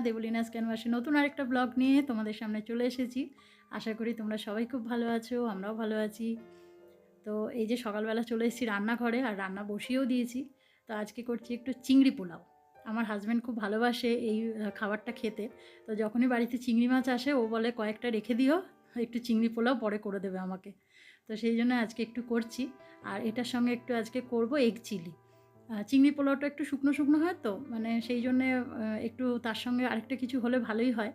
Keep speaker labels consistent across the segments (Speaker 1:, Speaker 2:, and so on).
Speaker 1: দেবলিনাস ক্যানভাসে নতুন আরেকটা ব্লগ নিয়ে তোমাদের সামনে চলে এসেছি। আশা করি তোমরা সবাই খুব ভালো আছো, আমরাও ভালো আছি। তো এই যে সকালবেলা চলে এসেছি রান্নাঘরে আর রান্না বসিয়েও দিয়েছি। তো আজকে করছি একটু চিংড়ি পোলাও। আমার হাজব্যান্ড খুব ভালোবাসে এই খাবারটা খেতে। তো যখনই বাড়িতে চিংড়ি মাছ আসে, ও বলে, কয়েকটা রেখে দিও, একটু চিংড়ি পোলাও পরে করে দেবে আমাকে। তো সেই জন্য আজকে একটু করছি। আর এটার সঙ্গে একটু আজকে করব এগ চিলি। চিংড়ি পোলাওটা একটু শুকনো শুকনো হয় তো মানে সেই জন্যে একটু তার সঙ্গে আরেকটা কিছু হলে ভালোই হয়।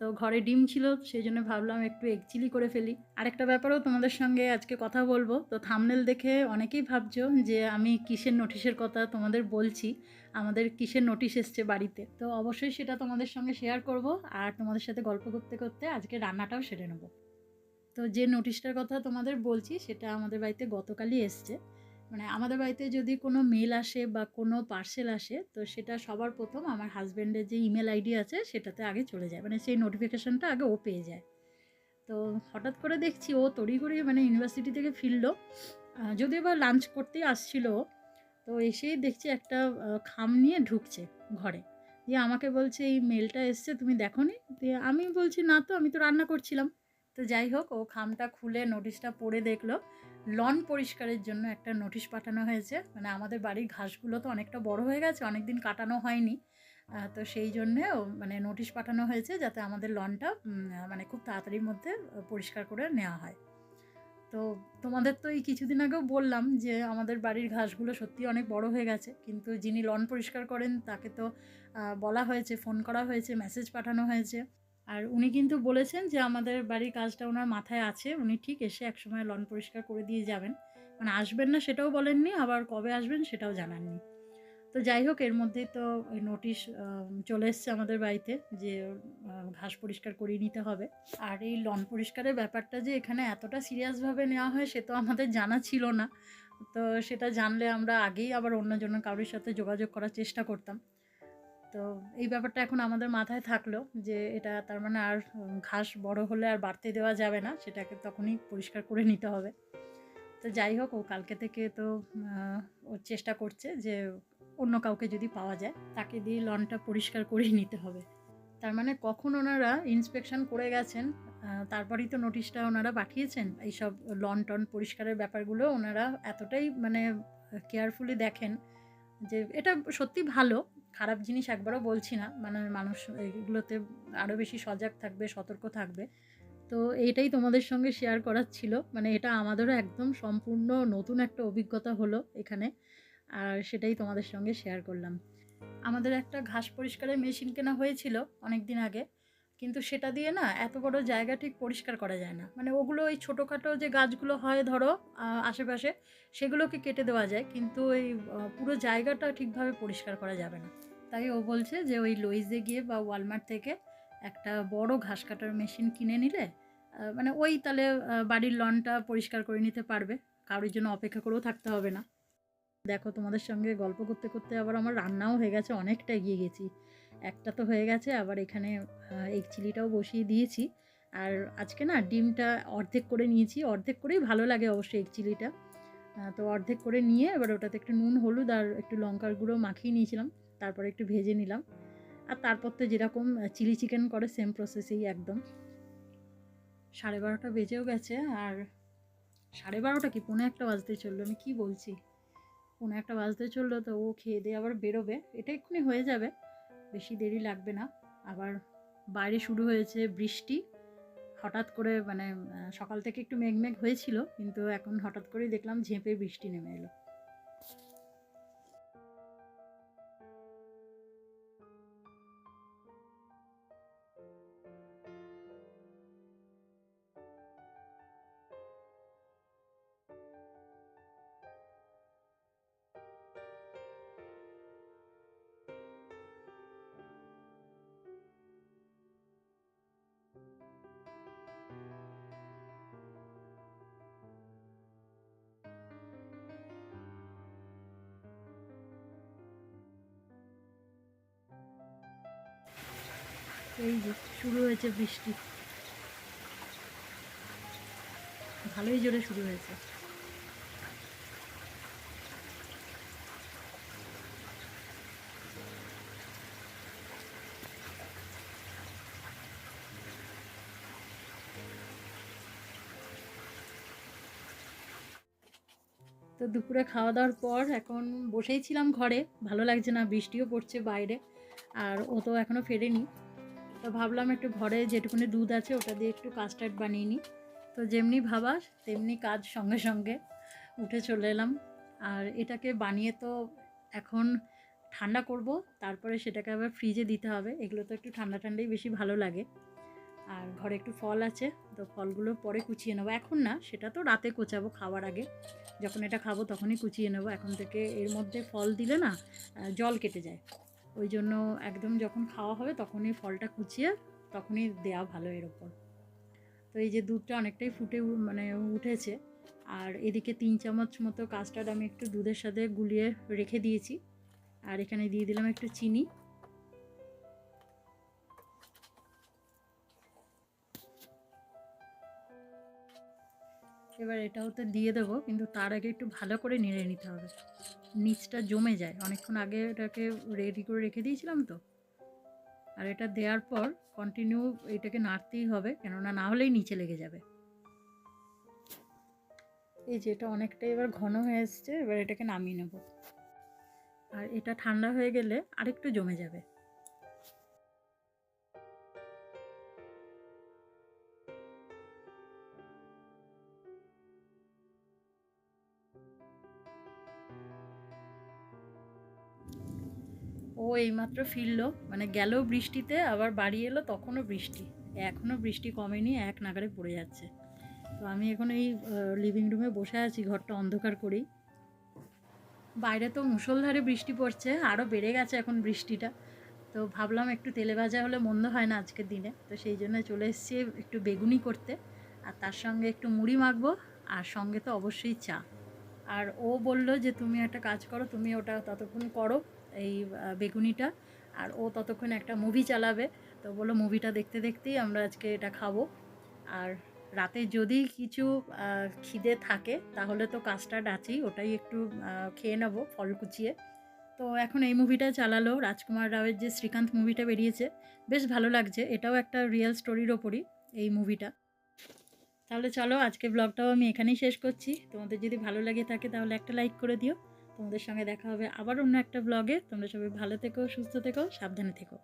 Speaker 1: তো ঘরে ডিম ছিল, সেই জন্য ভাবলাম একটু এগ চিলি করে ফেলি। আরেকটা ব্যাপারেও তোমাদের সঙ্গে আজকে কথা বলব। তো থামনেল দেখে অনেকেই ভাবছ যে আমি কিসের নোটিশের কথা তোমাদের বলছি? আমাদের কিসের নোটিশ এসছে বাড়িতে? তো অবশ্যই সেটা তোমাদের সঙ্গে শেয়ার করব। আর তোমাদের সাথে গল্প করতে করতে আজকে রান্নাটাও সেরে নেব। তো যে নোটিশটার কথা তোমাদের বলছি, সেটা আমাদের বাড়িতে গতকালই এসছে। মানে আমাদের বাড়িতে যদি কোনো মেল আসে বা কোনো পার্সেল আসে, তো সেটা সবার প্রথম আমার হাজব্যান্ডের যে ইমেল আইডি আছে সেটাতে আগে চলে যায়। মানে সেই নোটিফিকেশনটা আগে ও পেয়ে যায়। তো হঠাৎ করে দেখছি ও তড়িঘড়ি মানে ইউনিভার্সিটি থেকে ফিরলো। যদিও বা লাঞ্চ করতেই আসছিল তো এসেই দেখছি একটা খাম নিয়ে ঢুকছে ঘরে। দিয়ে আমাকে বলছে, এই মেলটা এসছে, তুমি দেখো নি দিয়ে আমি বলছি, না তো, আমি তো রান্না করছিলাম। তো যাই হোক, ও খামটা খুলে নোটিশটা পড়ে দেখল। লন পরিষ্কারের জন্য একটা নোটিশ পাঠানো হয়েছে। মানে আমাদের বাড়ির ঘাসগুলো তো অনেকটা বড় হয়ে গেছে অনেক দিন কাটানো হয়নি। তো সেই জন্যে মানে নোটিশ পাঠানো হয়েছে যাতে আমাদের লনটা মানে খুব তাড়াতাড়ির মধ্যে পরিষ্কার করে নেওয়া হয়। তো তোমাদের তো এই কিছুদিন আগেও বললাম যে আমাদের বাড়ির ঘাসগুলো সত্যি অনেক বড় হয়ে গেছে। কিন্তু যিনি লন পরিষ্কার করেন তাকে তো বলা হয়েছে, ফোন করা হয়েছে, মেসেজ পাঠানো হয়েছে। আর উনি কিন্তু বলেছেন যে, আমাদের বাড়ির কাজটা ওনার মাথায় আছে। উনি ঠিক এসে একসময় লন পরিষ্কার করে দিয়ে যাবেন। মানে আসবেন না সেটাও বলেননি, আবার কবে আসবেন সেটাও জানাননি। তো যাই হোক, এর মধ্যেই তো ওই নোটিশ চলে এসছে আমাদের বাড়িতে যে ঘাস পরিষ্কার করিয়ে নিতে হবে। আর এই লন পরিষ্কারের ব্যাপারটা যে এখানে এতটা সিরিয়াসভাবে নেওয়া হয় সে তো আমাদের জানা ছিল না। তো সেটা জানলে আমরা আগেই আবার অন্যজনের কারোর সাথে যোগাযোগ করার চেষ্টা করতাম। তো এই ব্যাপারটা এখন আমাদের মাথায় থাকল যে এটা তার মানে আর ঘাস বড় হলে আর বাড়তে দেওয়া যাবে না, সেটাকে তখনই পরিষ্কার করে নিতে হবে। তো যাই হোক, ও কালকে থেকে তো ও চেষ্টা করছে যে অন্য কাউকে যদি পাওয়া যায়, তাকে দিয়ে লনটা পরিষ্কার করেই নিতে হবে। তার মানে কখন ওনারা ইন্সপেকশন করে গেছেন তারপরেই তো নোটিশটা ওনারা পাঠিয়েছেন। এইসব লন টন পরিষ্কারের ব্যাপারগুলো ওনারা এতটাই মানে কেয়ারফুলি দেখেন যে এটা সত্যি ভালো খারাপ জিনিস একবারও বলছি না মানে মানুষ এগুলোতে আরও বেশি সজাগ থাকবে, সতর্ক থাকবে। তো এইটাই তোমাদের সঙ্গে শেয়ার করার ছিল মানে এটা আমাদেরও একদম সম্পূর্ণ নতুন একটা অভিজ্ঞতা হলো এখানে, আর সেটাই তোমাদের সঙ্গে শেয়ার করলাম। আমাদের একটা ঘাস পরিষ্কারের মেশিন কেনা হয়েছিল অনেক দিন আগে কিন্তু সেটা দিয়ে না এত বড় জায়গা ঠিক পরিষ্কার করা যায় না। মানে ওগুলো ওই ছোটোখাটো যে গাছগুলো হয় ধরো আশেপাশে, সেগুলোকে কেটে দেওয়া যায়, কিন্তু ওই পুরো জায়গাটা ঠিকভাবে পরিষ্কার করা যাবে না। তাই ও বলছে যে ওই লইজে গিয়ে বা ওয়ালমার্ট থেকে একটা বড় ঘাস কাটার মেশিন কিনে নিলে মানে ওই তাহলে বাড়ির লনটা পরিষ্কার করে নিতে পারবে। কারোর জন্য অপেক্ষা করেও থাকতে হবে না। দেখো তোমাদের সঙ্গে গল্প করতে করতে আবার আমার রান্নাও হয়ে গেছে, অনেকটা এগিয়ে গেছি। একটা তো হয়ে গেছে, আবার এখানে এগ চিলিটাও বসিয়ে দিয়েছি। আর আজকে না ডিমটা অর্ধেক করে নিয়েছি, অর্ধেক করেই ভালো লাগে অবশ্যই এগ চিলিটা। তো অর্ধেক করে নিয়ে এবার ওটাতে একটু নুন, হলুদ আর একটু লঙ্কার গুঁড়ো মাখিয়ে নিয়েছিলাম, তারপরে একটু ভেজে নিলাম। আর তারপর তো যেরকম চিলি চিকেন করে সেম প্রসেসেই একদম। সাড়ে বারোটা বেজেও গেছে আর সাড়ে বারোটা কি? পৌনে একটা বাজতে চলল, আমি কি বলছি? পৌনে একটা বাজতে চলল তো ও খেয়ে দিয়ে আবার বেরোবে, এটা এক্ষুনি হয়ে যাবে। বেশি দেরি লাগবে না। আবার বাইরে শুরু হয়েছে বৃষ্টি। হঠাৎ করে মানে সকাল থেকে একটু মেঘমেঘ হয়েছিল, কিন্তু এখন হঠাৎ করেই দেখলাম ঝেঁপে বৃষ্টি নেমে এলো। এই যে, শুরু হয়েছে বৃষ্টি। ভালোই জোরে শুরু হয়েছে। তো দুপুরে খাওয়া দাওয়ার পর এখন বসেই ছিলাম ঘরে। ভালো লাগছে না, বৃষ্টিও পড়ছে বাইরে। আর ও তো এখনও ফেরেনি। তো ভাবলাম একটু ঘরে যেটুকুনি দুধ আছে ওটা দিয়ে একটু কাস্টার্ড বানিয়ে নিই। তো যেমনি ভাবা, তেমনি কাজ সঙ্গে সঙ্গে উঠে চলে এলাম। আর এটাকে বানিয়ে তো এখন ঠান্ডা করব, তারপরে সেটাকে আবার ফ্রিজে দিতে হবে। এগুলো তো একটু ঠান্ডা ঠান্ডাই বেশি ভালো লাগে। আর ঘরে একটু ফল আছে, তো ফলগুলো পরে কুচিয়ে নেব। এখন না, সেটা তো রাতে কোচাবো খাওয়ার আগে। যখন এটা খাব তখনই কুচিয়ে নেব। এখন থেকে এর মধ্যে ফল দিলে না জল কেটে যায়। ওই জন্য একদম যখন খাওয়া হবে তখনই ফলটা কুচিয়ে তখনই দেওয়া ভালো এর ওপর। তো এই যে দুধটা অনেকটাই ফুটে মানে উঠেছে। আর এদিকে তিন চামচ মতো কাস্টার্ড আমি একটু দুধের সাথে গুলিয়ে রেখে দিয়েছি। আর এখানে দিয়ে দিলাম একটু চিনি। এবার এটাও তো দিয়ে দেবো, কিন্তু তার আগে একটু ভালো করে নেড়ে নিতে হবে। নিচটা জমে যায়। অনেকক্ষণ আগে এটাকে রেডি করে রেখে দিয়েছিলাম তো। আর এটা দেওয়ার পর কন্টিনিউ এটাকে নাড়তেই হবে, কেননা না হলেই নিচে লেগে যাবে। এই যে এটা অনেকটা এবার ঘন হয়ে এসছে, এবার এটাকে নামিয়ে নেব। আর এটা ঠান্ডা হয়ে গেলে আরেকটু জমে যাবে। ও এইমাত্র ফিরলো মানে গেল বৃষ্টিতে, আবার বাড়ি এলো, তখনও বৃষ্টি। এখনও বৃষ্টি কমেনি, এক নাগারে পড়ে যাচ্ছে। তো আমি এখন এই লিভিং রুমে বসে আছি, ঘরটা অন্ধকার করেই। বাইরে তো মুষলধারে বৃষ্টি পড়ছে, আরও বেড়ে গেছে এখন বৃষ্টিটা। তো ভাবলাম একটু তেলে ভাজা হলে মন্দ হয় না আজকের দিনে। তো সেই জন্য চলে এসেছি একটু বেগুনি করতে। আর তার সঙ্গে একটু মুড়ি মাখবো, আর সঙ্গে তো অবশ্যই চা। আর ও বলল যে, তুমি একটা কাজ করো, তুমি ওটা ততক্ষণ করো। এই বেগুনিটা। আর ও ততক্ষণ একটা মুভি চালাবে। তো বলল মুভিটা দেখতে দেখতেই আমরা আজকে এটা খাব। আর রাতে যদি কিছু খিদে থাকে, তাহলে তো কাস্টার্ড আছেই, ওটাই একটু খেয়ে নেব, ফল কুচিয়ে। তো এখন এই মুভিটা চালালো রাজকুমার রাওয়ের যে শ্রীকান্ত মুভিটা বেরিয়েছে, বেশ ভালো লাগছে। এটাও একটা রিয়েল স্টোরির ওপরই এই মুভিটা তাহলে চলো আজকে ব্লগটাও আমি এখানেই শেষ করছি। তোমাদের যদি ভালো লাগে থাকে তাহলে একটা লাইক করে দিও। তোমাদের সঙ্গে দেখা হবে আবার অন্য একটা ব্লগে তোমরা সবাই ভালো থেকো, সুস্থ থেকো, সাবধানে থেকো।